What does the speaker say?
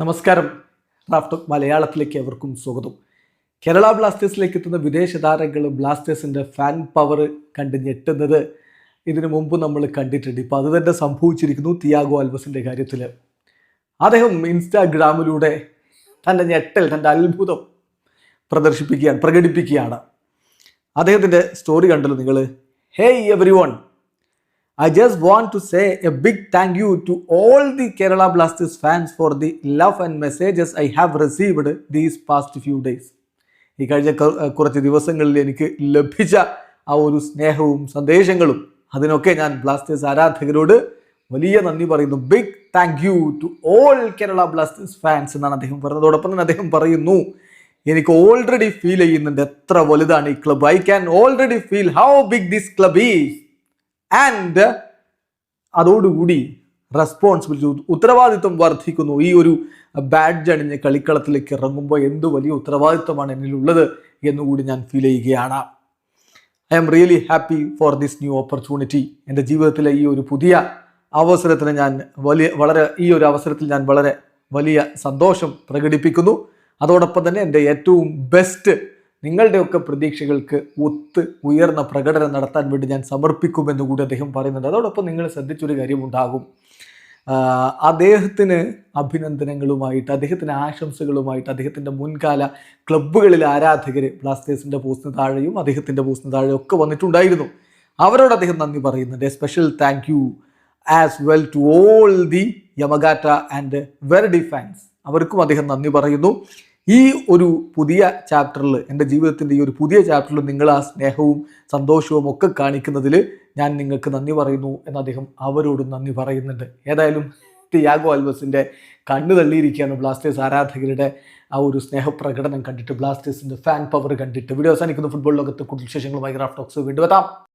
നമസ്കാരം. റാഫ്റ്റ് മലയാളത്തിലേക്ക് എവർക്കും സ്വാഗതം. കേരള ബ്ലാസ്റ്റേഴ്സിലേക്ക് എത്തുന്ന വിദേശ താരങ്ങൾ ബ്ലാസ്റ്റേഴ്സിന്റെ ഫാൻ പവർ കണ്ട് ഞെട്ടുന്നത് ഇതിനു മുമ്പ് നമ്മൾ കണ്ടിട്ടുണ്ട്. ഇപ്പോൾ അത് തന്നെ സംഭവിച്ചിരിക്കുന്നു തിയാഗോ അൽബസിന്റെ കാര്യത്തിൽ അദ്ദേഹം ഇൻസ്റ്റാഗ്രാമിലൂടെ തന്റെ ഞെട്ടൽ തന്റെ അത്ഭുതം പ്രദർശിപ്പിക്കുകയാണ് പ്രകടിപ്പിക്കുകയാണ്. അദ്ദേഹത്തിന്റെ സ്റ്റോറി കണ്ടല്ലോ നിങ്ങൾ hey everyone I just want to say a big thank you to all the Kerala Blasters fans for the love and messages I have received these past few days. ഈ കഴിഞ്ഞ കുറച്ച് ദിവസങ്ങളിൽ എനിക്ക് ലഭിച്ച ആ ഒരു സ്നേഹവും സന്ദേശങ്ങളും അതിനൊക്കെ ഞാൻ ബ്ലാസ്റ്റേഴ്സ് ആരാധകരോട് വലിയ നന്ദി പറയുന്നു. Big thank you to all Kerala Blasters fans എന്നാണ് അദ്ദേഹം പറഞ്ഞതോടൊപ്പം തന്നെ അദ്ദേഹം പറയുന്നു എനിക്ക് ഓൾറെഡി ഫീൽ ചെയ്യുന്നുണ്ട്. എത്ര വലുതാണ് ഈ club I can already feel how big this club is and അതോടുകൂടി റെസ്പോൺസിബിലിറ്റി ഉത്തരവാദിത്വം വർദ്ധിക്കുന്നു. ഈ ഒരു ബാഡ്ജ് അണിഞ്ഞ് കളിക്കളത്തിലേക്ക് ഇറങ്ങുമ്പോൾ എന്ത് വലിയ ഉത്തരവാദിത്വമാണ് എന്നിലുള്ളത് എന്നുകൂടി ഞാൻ ഫീൽ ചെയ്യുകയാണ്. I am really happy for this new opportunity എന്റെ ജീവിതത്തിലെ ഈ ഒരു പുതിയ അവസരത്തിന് ഞാൻ വലിയ വളരെ ഈ ഒരു അവസരത്തിൽ ഞാൻ വളരെ വലിയ സന്തോഷം പ്രകടിപ്പിക്കുന്നു. അതോടൊപ്പം തന്നെ എന്റെ ഏറ്റവും ബെസ്റ്റ് നിങ്ങളുടെയൊക്കെ പ്രതീക്ഷകൾക്ക് ഒത്ത് ഉയർന്ന പ്രകടനം നടത്താൻ വേണ്ടി ഞാൻ സമർപ്പിക്കുമെന്ന് കൂടി അദ്ദേഹം പറയുന്നുണ്ട്. അതോടൊപ്പം നിങ്ങൾ ശ്രദ്ധിച്ചൊരു കാര്യമുണ്ടാകും. അദ്ദേഹത്തിന് അഭിനന്ദനങ്ങളുമായിട്ട് അദ്ദേഹത്തിന് ആശംസകളുമായിട്ട് അദ്ദേഹത്തിന്റെ മുൻകാല ക്ലബ്ബുകളിലെ ആരാധകർ ബ്ലാസ്റ്റേഴ്സിന്റെ പോസ്റ്റിന് താഴെയും അദ്ദേഹത്തിന്റെ പോസ്റ്റിന് താഴെയും ഒക്കെ വന്നിട്ടുണ്ടായിരുന്നു. അവരോട് അദ്ദേഹം നന്ദി പറയുന്നുണ്ട്. Special thank you as well to all the Yamagata and Verdy fans അവർക്കും അദ്ദേഹം നന്ദി പറയുന്നു. ഈ ഒരു പുതിയ ചാപ്റ്ററിൽ എന്റെ ജീവിതത്തിന്റെ ഈ ഒരു പുതിയ ചാപ്റ്ററിൽ നിങ്ങൾ ആ സ്നേഹവും സന്തോഷവും ഒക്കെ കാണിക്കുന്നതിൽ ഞാൻ നിങ്ങൾക്ക് നന്ദി പറയുന്നു എന്ന് അദ്ദേഹം അവരോട് നന്ദി പറയുന്നുണ്ട്. ഏതായാലും തിയാഗോ അൽബസിന്റെ കണ്ണു തള്ളിയിരിക്കുകയാണ് ബ്ലാസ്റ്റേഴ്സ് ആരാധകരുടെ ആ ഒരു സ്നേഹപ്രകടനം കണ്ടിട്ട് ബ്ലാസ്റ്റേഴ്സിന്റെ ഫാൻ പവർ കണ്ടിട്ട്. വീഡിയോ അവസാനിക്കുന്ന. ഫുട്ബോൾ ലോകത്ത് കൂടുതൽ വിശേഷങ്ങളുമായി ഗ്രാഫ് ടോക്സ് വീണ്ടും എത്താം.